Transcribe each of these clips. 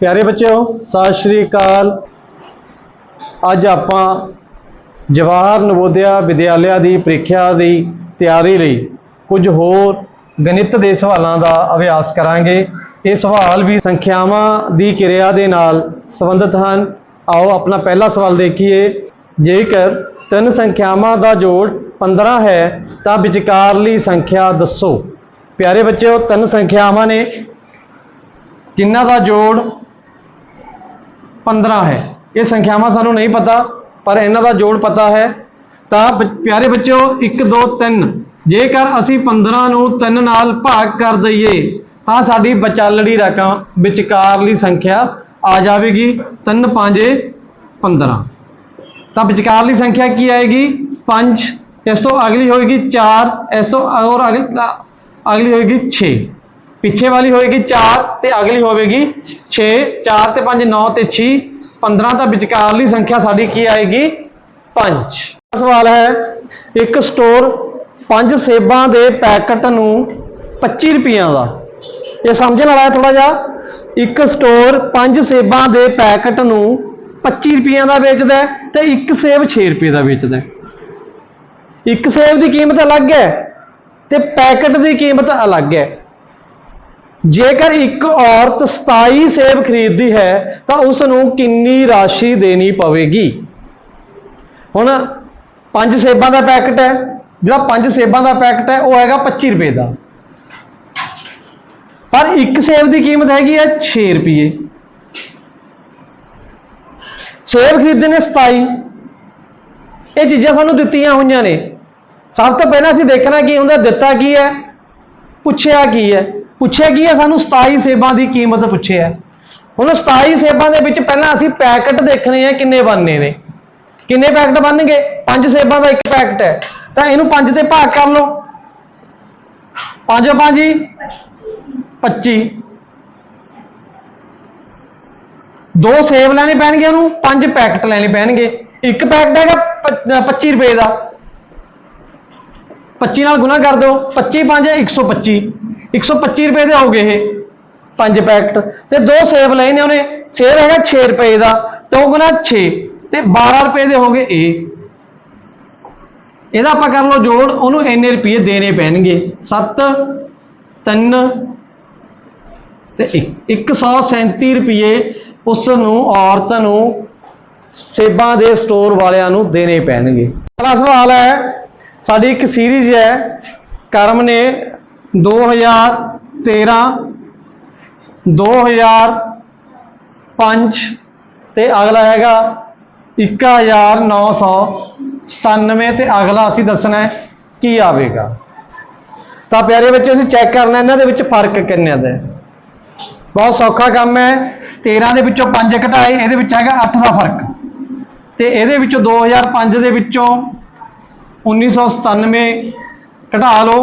ਪਿਆਰੇ ਬੱਚਿਓ, ਸਤਿ ਸ਼੍ਰੀ ਅਕਾਲ। ਅੱਜ ਆਪਾਂ ਜਵਾਹਰ ਨਵੋਦਿਆ ਵਿਦਿਆਲਿਆ ਦੀ ਪ੍ਰੀਖਿਆ ਦੀ ਤਿਆਰੀ ਲਈ ਕੁਝ ਹੋਰ ਗਣਿਤ ਦੇ ਸਵਾਲਾਂ ਦਾ ਅਭਿਆਸ ਕਰਾਂਗੇ। ਇਹ ਸਵਾਲ ਵੀ ਸੰਖਿਆਵਾਂ ਦੀ ਕਿਰਿਆ ਦੇ ਨਾਲ ਸੰਬੰਧਿਤ ਹਨ। ਆਓ ਆਪਣਾ ਪਹਿਲਾ ਸਵਾਲ ਦੇਖੀਏ। ਜੇਕਰ ਤਿੰਨ ਸੰਖਿਆਵਾਂ ਦਾ ਜੋੜ 15 ਹੈ, ਤਾਂ ਵਿਚਕਾਰਲੀ ਸੰਖਿਆ ਦੱਸੋ। ਪਿਆਰੇ ਬੱਚਿਓ, ਤਿੰਨ ਸੰਖਿਆਵਾਂ ਨੇ, ਜਿਨ੍ਹਾਂ ਦਾ ਜੋੜ 15 ਹੈ। ਇਹ ਸੰਖਿਆਵਾਂ ਸਾਨੂੰ ਨਹੀਂ ਪਤਾ, ਪਰ ਇਹਨਾਂ ਦਾ ਜੋੜ ਪਤਾ ਹੈ। ਤਾਂ ਬ- ਪਿਆਰੇ ਬੱਚਿਓ 1 2 3 ਜੇਕਰ ਅਸੀਂ 15 ਨੂੰ 3 ਨਾਲ ਭਾਗ ਕਰ ਦਈਏ, ਤਾਂ ਸਾਡੀ ਵਿਚਾਲੜੀ ਰਕਮ ਵਿਚਕਾਰਲੀ ਸੰਖਿਆ ਆ ਜਾਵੇਗੀ 3 5 15 ਤਾਂ ਵਿਚਕਾਰਲੀ ਸੰਖਿਆ ਕੀ ਆਏਗੀ? 5 ਇਸ ਤੋਂ ਅਗਲੀ ਹੋਏਗੀ 4 ਇਸ ਤੋਂ ਔਰ ਅਗਲੀ ਅਗਲੀ ਹੋਏਗੀ 6 ਪਿੱਛੇ ਵਾਲੀ ਹੋਏਗੀ 4 ਤੇ ਅਗਲੀ ਹੋਵੇਗੀ 6 4 ਤੇ 5 9 ਤੇ 6 15 ਤਾਂ ਵਿਚਕਾਰਲੀ ਸੰਖਿਆ ਸਾਡੀ ਕੀ ਆਏਗੀ? 5 ਸਵਾਲ ਹੈ, ਇੱਕ ਸਟੋਰ 5 ਸੇਬਾਂ ਦੇ ਪੈਕਟ ਨੂੰ 25 ਰੁਪਈਆਂ ਦਾ। ਇਹ ਸਮਝਣ ਵਾਲਾ ਹੈ ਥੋੜਾ ਜਿਹਾ, ਇੱਕ ਸਟੋਰ 5 ਸੇਬਾਂ ਦੇ ਪੈਕਟ ਨੂੰ 25 ਰੁਪਈਆਂ ਦਾ ਵੇਚਦਾ ਹੈ ਤੇ ਇੱਕ ਸੇਬ 6 ਰੁਪਏ ਦਾ ਵੇਚਦਾ ਇੱਕ ਸੇਬ ਦੀ ਕੀਮਤ ਅਲੱਗ ਹੈ ਤੇ ਪੈਕਟ ਦੀ ਕੀਮਤ ਅਲੱਗ ਹੈ। ਜੇਕਰ ਇੱਕ ਔਰਤ 27 ਸੇਬ ਖਰੀਦਦੀ ਹੈ, ਤਾਂ ਉਸ ਨੂੰ ਕਿੰਨੀ ਰਾਸ਼ੀ ਦੇਣੀ ਪਵੇਗੀ? ਹੁਣ ਪੰਜ ਸੇਬਾਂ ਦਾ ਪੈਕਟ ਹੈ, ਜਿਹੜਾ ਪੰਜ ਸੇਬਾਂ ਦਾ ਪੈਕਟ ਹੈ, ਉਹ ਹੈਗਾ 25 ਰੁਪਏ ਦਾ। ਪਰ ਇੱਕ ਸੇਬ ਦੀ ਕੀਮਤ ਹੈਗੀ ਹੈ 6 ਰੁਪਏ। ਸੇਬ ਖਰੀਦਦੇ ਨੇ 27 ਇਹ ਚੀਜ਼ਾਂ ਸਾਨੂੰ ਦਿੱਤੀਆਂ ਹੋਈਆਂ ਨੇ। ਸਭ ਤੋਂ ਪਹਿਲਾਂ ਅਸੀਂ ਦੇਖਣਾ ਕੀ ਹੁੰਦਾ, ਦਿੱਤਾ ਕੀ ਹੈ? ਪੁੱਛਿਆ ਕੀ ਹੈ? ਪੁੱਛਿਆ ਕੀ ਹੈ? ਸਾਨੂੰ 27 ਸੇਬਾਂ ਦੀ ਕੀਮਤ ਪੁੱਛਿਆ ਹੁਣ 27 ਸੇਬਾਂ ਦੇ ਵਿੱਚ ਪਹਿਲਾਂ ਅਸੀਂ ਪੈਕਟ ਦੇਖਣੇ ਆ, ਕਿੰਨੇ ਬਣਨੇ ਨੇ। ਕਿੰਨੇ ਪੈਕਟ ਬਣਨਗੇ? ਪੰਜ ਸੇਬਾਂ ਦਾ ਇੱਕ ਪੈਕਟ ਹੈ। ਤਾਂ ਇਹਨੂੰ ਪੰਜ ਤੇ ਭਾਗ ਕਰ ਲਓ। ਪੰਜ ਪੰਜ ਹੀ 25 ਦੋ ਸੇਬ ਲੈਣੇ ਪੈਣਗੇ ਉਹਨੂੰ, ਪੰਜ ਪੈਕਟ ਲੈਣੇ ਪੈਣਗੇ। ਇੱਕ ਪੈਕਟ ਹੈਗਾ ਪ- 25 ਰੁਪਏ ਦਾ। 25 ਨਾਲ ਗੁਣਾ ਕਰ ਦਿਓ 25 5 125 125 ਰੁਪਏ ਦੇ ਹੋ ਗਏ ਇਹ ਪੰਜ ਪੈਕਟ। ਤੇ ਦੋ ਸੇਬ ਲਏ ਨੇ ਉਹਨੇ, ਸੇਬ ਹੈਗਾ 6 ਰੁਪਏ ਦਾ ਤੇ ਉਹ ਗੁਣਾ 6 ਤੇ 12 ਰੁਪਏ ਦੇ ਹੋ ਗਏ ਇਹ। ਇਹਦਾ ਆਪਾਂ ਕਰ ਲਓ ਜੋੜ, ਉਹਨੂੰ ਇੰਨੇ ਰੁਪਏ ਦੇਣੇ ਪੈਣਗੇ। 7 3 ਤੇ 137 ਰੁਪਏ ਉਸ ਨੂੰ ਔਰਤ ਨੂੰ ਸੇਬਾਂ ਦੇ ਸਟੋਰ ਵਾਲਿਆਂ ਨੂੰ ਦੇਣੇ ਪੈਣਗੇ। ਅਗਲਾ ਸਵਾਲ ਹੈ ਸਾਡੀ ਇੱਕ ਸੀਰੀਜ਼ ਹੈ, ਕਰਮ ਨੇ 2013 2005 ਤੇ ਅਗਲਾ ਹੈਗਾ 1997 ਤੇ ਅਗਲਾ ਅਸੀਂ ਦੱਸਣਾ ਹੈ ਕੀ ਆਵੇਗਾ। ਤਾਂ ਪਿਆਰੇ ਬੱਚੇ, ਅਸੀਂ ਚੈੱਕ ਕਰਨਾ, ਇਹਨਾਂ ਦੇ ਵਿੱਚ ਫ਼ਰਕ ਕਿੰਨੇ ਦਾ ਬਹੁਤ ਸੌਖਾ ਕੰਮ ਹੈ 13 ਦੇ ਵਿੱਚੋਂ 5 ਘਟਾਏ, ਇਹਦੇ ਵਿੱਚ ਹੈਗਾ 8 ਦਾ ਫ਼ਰਕ। ਤੇ ਇਹਦੇ ਵਿੱਚੋਂ 2005 ਦੇ ਵਿੱਚੋਂ 1997 ਘਟਾ ਲਓ।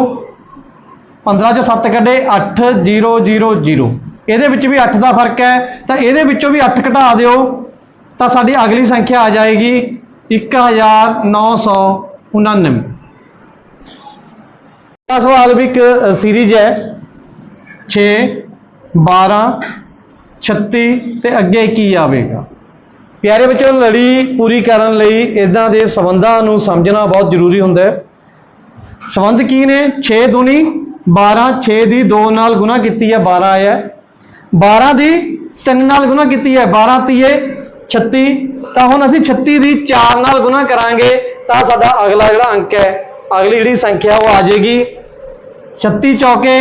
15 ਚੋਂ 7 ਕੱਢੇ 8 0 0 0 ਇਹਦੇ ਵਿੱਚ ਵੀ 8 ਦਾ ਫ਼ਰਕ ਹੈ। ਤਾਂ ਇਹਦੇ ਵਿੱਚੋਂ ਵੀ 8 ਘਟਾ ਦਿਓ, ਤਾਂ ਸਾਡੀ ਅਗਲੀ ਸੰਖਿਆ ਆ ਜਾਏਗੀ 1999 ਦਾ ਸਵਾਲ ਵੀ ਇੱਕ ਸੀਰੀਜ਼ ਹੈ। 6 12 36 ਤੇ ਅੱਗੇ ਕੀ ਆਵੇਗਾ? ਪਿਆਰੇ ਬੱਚਿਓ, ਲੜੀ ਪੂਰੀ ਕਰਨ ਲਈ ਇਦਾਂ ਦੇ ਸੰਬੰਧਾਂ ਨੂੰ ਸਮਝਣਾ ਬਹੁਤ ਜ਼ਰੂਰੀ ਹੁੰਦਾ ਹੈ। ਸੰਬੰਧ ਕੀ ਨੇ? 6 ਦੁਨੀ 12 6 ਦੀ 2 ਨਾਲ ਗੁਣਾ ਕੀਤੀ ਹੈ 12 ਆਇਆ 12 ਦੀ 3 ਨਾਲ ਗੁਣਾ ਕੀਤੀ ਹੈ 12 ਤੀਏ 36 ਤਾਂ ਹੁਣ ਅਸੀਂ 36 ਦੀ 4 ਨਾਲ ਗੁਣਾ ਕਰਾਂਗੇ, ਤਾਂ ਸਾਡਾ ਅਗਲਾ ਜਿਹੜਾ ਅੰਕ ਹੈ, ਅਗਲੀ ਜਿਹੜੀ ਸੰਖਿਆ ਉਹ ਆ ਜਾਏਗੀ। 36 ਚੌਕੇ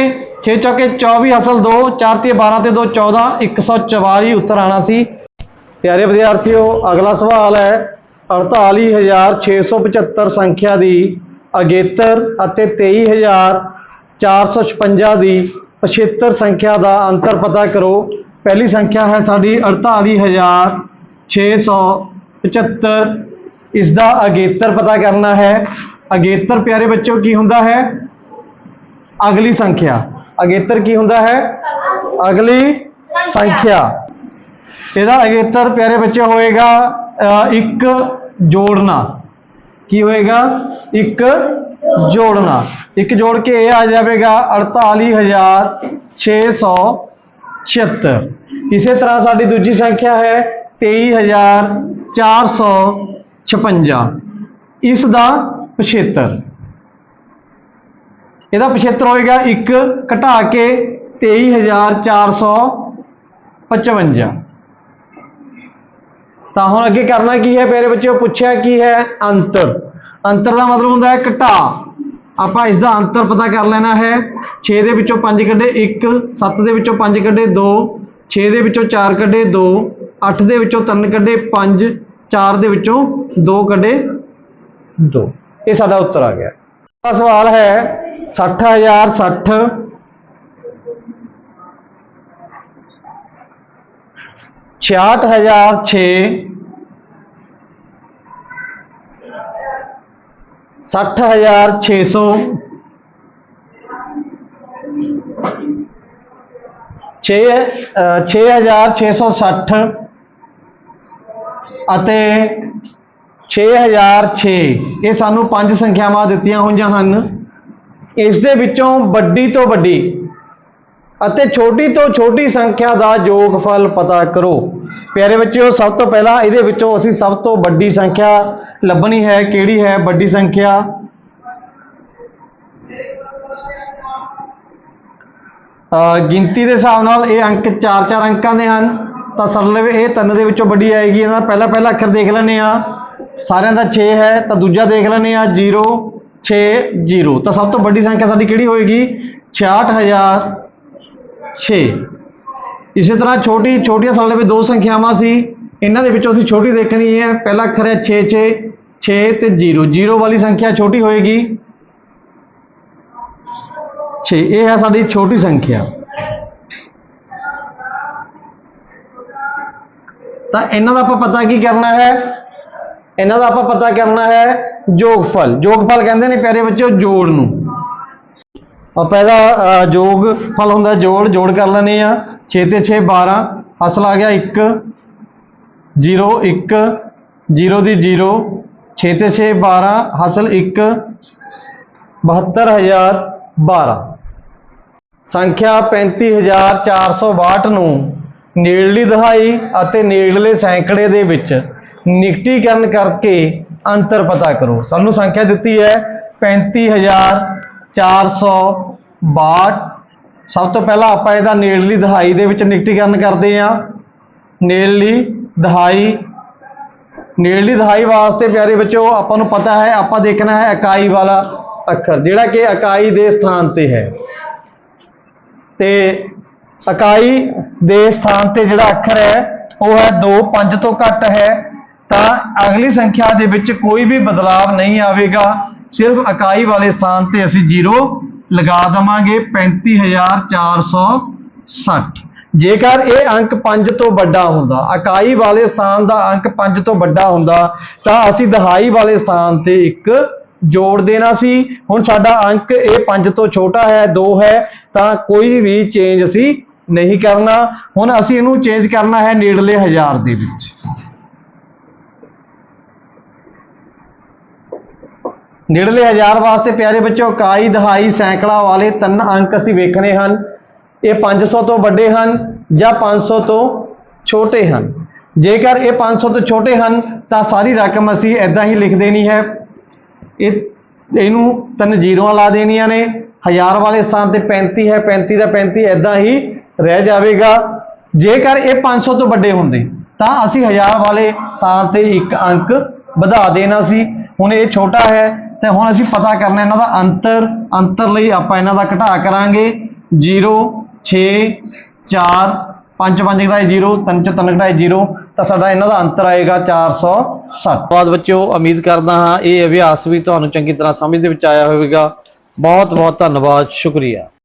6 ਚੌਕੇ 24 ਅਸਲ 2 4 ਤੇ 12 ਤੇ 2 14 144 ਉੱਤਰ ਆਣਾ ਸੀ। ਪਿਆਰੇ ਵਿਦਿਆਰਥੀਓ, ਅਗਲਾ ਸਵਾਲ ਹੈ 48675 ਸੰਖਿਆ ਦੀ ਅਗੇਤਰ ਅਤੇ 23456 ਦੀ ਪਛੇਤਰ ਸੰਖਿਆ ਦਾ ਅੰਤਰ ਪਤਾ ਕਰੋ। ਪਹਿਲੀ ਸੰਖਿਆ ਹੈ ਸਾਡੀ 48675 ਇਸ ਦਾ ਅਗੇਤਰ ਪਤਾ ਕਰਨਾ ਹੈ। ਅਗੇਤਰ ਪਿਆਰੇ ਬੱਚਿਓ, ਕੀ ਹੁੰਦਾ ਹੈ? ਅਗਲੀ ਸੰਖਿਆ। ਅਗੇਤਰ ਕੀ ਹੁੰਦਾ ਹੈ? ਅਗਲੀ ਸੰਖਿਆ। ਇਹਦਾ ਅਗੇਤਰ ਪਿਆਰੇ ਬੱਚੇ ਹੋਏਗਾ ਅ, ਇੱਕ ਜੋੜਨਾ। ਕੀ ਹੋਏਗਾ? ਇੱਕ ਜੋੜਨਾ। ਇੱਕ ਜੋੜ ਕੇ ਇਹ ਆ ਜਾਵੇਗਾ 48676 ਇਸੇ ਤਰ੍ਹਾਂ ਸਾਡੀ ਦੂਜੀ ਸੰਖਿਆ ਹੈ 23456 ਇਸ ਦਾ ਪਿਛੇਤਰ। ਇਹਦਾ ਪਿਛੇਤਰ ਹੋਏਗਾ 1 ਘਟਾ ਕੇ 23455 ਤਾਂ ਹੁਣ ਅੱਗੇ ਕਰਨਾ ਕੀ ਹੈ? ਮੇਰੇ ਬੱਚਿਓ ਪੁੱਛਿਆ ਕੀ ਹੈ? ਅੰਤਰ। ਅੰਤਰ ਦਾ ਮਤਲਬ ਹੁੰਦਾ ਹੈ ਘਟਾ। ਆਪਾਂ ਇਸ ਦਾ ਅੰਤਰ ਪਤਾ ਕਰ ਲੈਣਾ ਹੈ। 6 ਦੇ ਵਿੱਚੋਂ 5 ਕੱਢੇ 1 7 ਦੇ ਵਿੱਚੋਂ 5 ਕੱਢੇ 2 6 ਦੇ ਵਿੱਚੋਂ 4 ਕੱਢੇ 2 8 ਦੇ ਵਿੱਚੋਂ 3 ਕੱਢੇ 5 4 ਦੇ ਵਿੱਚੋਂ 2 ਕੱਢੇ 2 ਇਹ ਸਾਡਾ ਉੱਤਰ ਆ ਗਿਆ। ਸਵਾਲ ਹੈ 60060 66006 60600 ਛੇ। ਅ, 6660 ਅਤੇ 6006 ਇਹ ਸਾਨੂੰ ਪੰਜ ਸੰਖਿਆਵਾਂ ਦਿੱਤੀਆਂ ਹੋਈਆਂ ਹਨ। ਇਸ ਦੇ ਵਿੱਚੋਂ ਵੱਡੀ ਤੋਂ ਵੱਡੀ ਅਤੇ ਛੋਟੀ ਤੋਂ ਛੋਟੀ ਸੰਖਿਆ ਦਾ ਯੋਗਫਲ ਪਤਾ ਕਰੋ। ਪਿਆਰੇ ਬੱਚਿਓ, ਸਭ ਤੋਂ ਪਹਿਲਾਂ ਇਹਦੇ ਵਿੱਚੋਂ ਅਸੀਂ ਸਭ ਤੋਂ ਵੱਡੀ ਸੰਖਿਆ ਲੱਭਣੀ ਹੈ। ਕਿਹੜੀ ਹੈ ਵੱਡੀ ਸੰਖਿਆ? ਗਿਣਤੀ ਦੇ ਹਿਸਾਬ ਨਾਲ ਇਹ ਅੰਕ 4-4 ਅੰਕਾਂ ਦੇ ਹਨ। ਤਾਂ ਸਰਲ ਇਹ ਤਿੰਨ ਦੇ ਵਿੱਚੋਂ ਵੱਡੀ ਆਏਗੀ। ਇਹਨਾਂ ਦਾ ਪਹਿਲਾ ਪਹਿਲਾ ਅੱਖਰ ਦੇਖ ਲੈਂਦੇ ਆ ਸਾਰਿਆਂ ਦਾ 6 ਹੈ, ਤਾਂ ਦੂਜਾ ਦੇਖ ਲੈਂਦੇ ਆ 0 6 0 ਤਾਂ ਸਭ ਤੋਂ ਵੱਡੀ ਸੰਖਿਆ ਸਾਡੀ ਕਿਹੜੀ ਹੋਏਗੀ? 66006 ਇਸੇ ਤਰ੍ਹਾਂ ਛੋਟੀ ਛੋਟੀਆਂ ਸਾਡੇ ਵਿੱਚ ਦੋ ਸੰਖਿਆਵਾਂ ਸੀ। ਇਹਨਾਂ ਦੇ ਵਿੱਚੋਂ ਅਸੀਂ ਛੋਟੀ ਦੇਖਣੀ ਹੈ। ਪਹਿਲਾ ਅੱਖਰ ਹੈ 6 6 6 ਤੇ 0 0 ਵਾਲੀ ਸੰਖਿਆ ਛੋਟੀ ਹੋਏਗੀ। 6 ਇਹ ਹੈ ਸਾਡੀ ਛੋਟੀ ਸੰਖਿਆ। ਤਾਂ ਇਹਨਾਂ ਦਾ ਆਪਾਂ ਪਤਾ ਕੀ ਕਰਨਾ ਹੈ? ਇਹਨਾਂ ਦਾ ਆਪਾਂ ਪਤਾ ਕਰਨਾ ਹੈ ਯੋਗਫਲ। ਯੋਗਫਲ ਕਹਿੰਦੇ ਨੇ ਪਿਆਰੇ ਬੱਚਿਓ, ਜੋੜ ਨੂੰ। ਆਪਾਂ ਇਹਦਾ ਅ, ਯੋਗਫਲ ਹੁੰਦਾ ਜੋੜ ਜੋੜ ਕਰ ਲੈਣੇ ਆ 6 ਤੇ 6 12 ਅਸਲ ਆ ਗਿਆ 1 0 1 0 ਦੀ 0 6 ਤੇ 6 12 ਹਾਸਲ 1 72012 ਸੰਖਿਆ 35462 ਨੂੰ ਨੇੜਲੀ ਦਹਾਈ ਅਤੇ ਨੇੜਲੇ ਸੈਂਕੜੇ ਦੇ ਵਿੱਚ ਨਿਕਟੀਕਰਨ ਕਰਕੇ ਅੰਤਰ ਪਤਾ ਕਰੋ। ਸਾਨੂੰ ਸੰਖਿਆ ਦਿੱਤੀ ਹੈ 35462 ਸਭ ਤੋਂ ਪਹਿਲਾਂ ਆਪਾਂ ਇਹਦਾ ਨੇੜਲੀ ਦਹਾਈ ਦੇ ਵਿੱਚ ਨਿਕਟੀਕਰਨ ਕਰਦੇ ਹਾਂ। ਨੇੜਲੀ ਦਹਾਈ। ਨੇੜਲੀ ਦਹਾਈ ਵਾਸਤੇ ਪਿਆਰੇ ਬੱਚਿਓ, ਆਪਾਂ ਨੂੰ ਪਤਾ ਹੈ, ਆਪਾਂ ਦੇਖਣਾ ਹੈ ਇਕਾਈ ਵਾਲਾ ਅੱਖਰ, ਜਿਹੜਾ ਕਿ ਇਕਾਈ ਦੇ ਸਥਾਨ ਤੇ ਹੈ। ਤੇ ਇਕਾਈ ਦੇ ਸਥਾਨ ਤੇ ਜਿਹੜਾ ਅੱਖਰ ਹੈ, ਉਹ ਹੈ 2 5 ਤੋਂ ਘੱਟ ਹੈ। ਤਾਂ ਅਗਲੀ ਸੰਖਿਆ ਦੇ ਵਿੱਚ ਕੋਈ ਵੀ ਬਦਲਾਵ ਨਹੀਂ ਆਵੇਗਾ। ਸਿਰਫ ਇਕਾਈ ਵਾਲੇ ਸਥਾਨ ਤੇ ਅਸੀਂ ਜ਼ੀਰੋ ਲਗਾ ਦਵਾਂਗੇ 35460 ਜੇਕਰ ਇਹ ਅੰਕ 5 ਤੋਂ ਵੱਡਾ ਹੁੰਦਾ, ਇਕਾਈ ਵਾਲੇ ਸਥਾਨ ਦਾ ਅੰਕ 5 ਤੋਂ ਵੱਡਾ ਹੁੰਦਾ, ਤਾਂ ਅਸੀਂ ਦਹਾਈ ਵਾਲੇ ਸਥਾਨ ਤੇ ਇੱਕ ਜੋੜ ਦੇਣਾ ਸੀ। ਹੁਣ ਸਾਡਾ ਅੰਕ ਇਹ 5 ਤੋਂ ਛੋਟਾ ਹੈ 2 ਹੈ, ਤਾਂ ਕੋਈ ਵੀ ਚੇਂਜ ਅਸੀਂ ਨਹੀਂ ਕਰਨਾ। ਹੁਣ ਅਸੀਂ ਇਹਨੂੰ ਚੇਂਜ ਕਰਨਾ ਹੈ ਨੇੜਲੇ ਹਜ਼ਾਰ ਦੇ ਵਿੱਚ। ਨੇੜਲੇ ਹਜ਼ਾਰ ਵਾਸਤੇ ਪਿਆਰੇ ਬੱਚਿਓ ਇਕਾਈ ਦਹਾਈ, ਸੈਂਕੜਾ ਵਾਲੇ ਤਿੰਨ ਅੰਕ ਅਸੀਂ ਵੇਖਣੇ ਹਨ। ਇਹ 500 ਤੋਂ ਵੱਡੇ ਹਨ ਜਾਂ 500 ਤੋਂ ਛੋਟੇ ਹਨ। ਜੇਕਰ ਇਹ 500 ਤੋਂ ਛੋਟੇ ਹਨ, ਤਾਂ ਸਾਰੀ ਰਕਮ ਅਸੀਂ ਐਦਾਂ ਹੀ ਲਿਖ ਦੇਣੀ ਹੈ। ਇਹ, ਇਹਨੂੰ ਤਿੰਨ ਜ਼ੀਰੋਆਂ ਲਾ ਦੇਣੀਆਂ ਨੇ। ਹਜ਼ਾਰ ਵਾਲੇ ਸਥਾਨ ਤੇ 35 ਹੈ 35 ਦਾ 35 ਐਦਾਂ ਹੀ ਰਹਿ ਜਾਵੇਗਾ। ਜੇਕਰ ਇਹ 500 ਤੋਂ ਵੱਡੇ ਹੁੰਦੇ, ਤਾਂ ਅਸੀਂ ਹਜ਼ਾਰ ਵਾਲੇ ਸਥਾਨ ਤੇ ਇੱਕ ਅੰਕ ਵਧਾ ਦੇਣਾ ਸੀ। ਹੁਣ ਇਹ ਛੋਟਾ ਹੈ ਤੇ ਹੁਣ ਅਸੀਂ ਪਤਾ ਕਰਨਾ ਇਹਨਾਂ ਦਾ ਅੰਤਰ ਅੰਤਰ ਲਈ ਆਪਾਂ ਇਹਨਾਂ ਦਾ ਘਟਾ ਕਰਾਂਗੇ। 0 6 4 5 5 ਘਟਾਏ 0 3 ਚ 3 ਘਟਾਏ 0 ਤਾਂ ਸਾਡਾ ਇਹਨਾਂ ਦਾ ਅੰਤਰ ਆਏਗਾ 460 ਬਾਅਦ ਬੱਚਿਓ, ਉਮੀਦ ਕਰਦਾ ਹਾਂ ਇਹ ਅਭਿਆਸ ਵੀ ਤੁਹਾਨੂੰ ਚੰਗੀ ਤਰ੍ਹਾਂ ਸਮਝ ਦੇ ਵਿੱਚ ਆਇਆ ਹੋਵੇਗਾ। ਬਹੁਤ ਬਹੁਤ ਧੰਨਵਾਦ, ਸ਼ੁਕਰੀਆ।